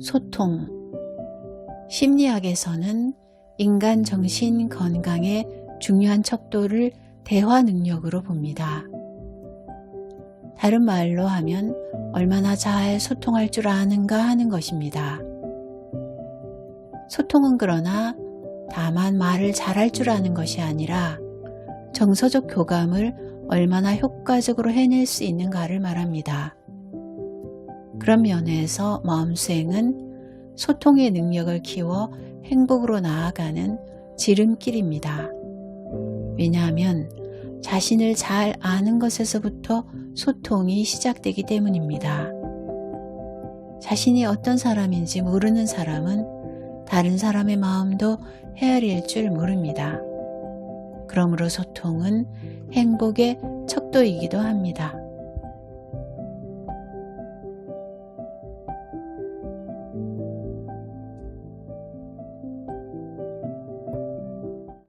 소통 심리학에서는 인간 정신 건강의 중요한 척도를 대화 능력으로 봅니다. 다른 말로 하면 얼마나 잘 소통할 줄 아는가 하는 것입니다. 소통은 그러나 다만 말을 잘할 줄 아는 것이 아니라 정서적 교감을 얼마나 효과적으로 해낼 수 있는가를 말합니다. 그런 면에서 마음수행은 소통의 능력을 키워 행복으로 나아가는 지름길입니다. 왜냐하면 자신을 잘 아는 것에서부터 소통이 시작되기 때문입니다. 자신이 어떤 사람인지 모르는 사람은 다른 사람의 마음도 헤아릴 줄 모릅니다. 그러므로 소통은 행복의 척도이기도 합니다.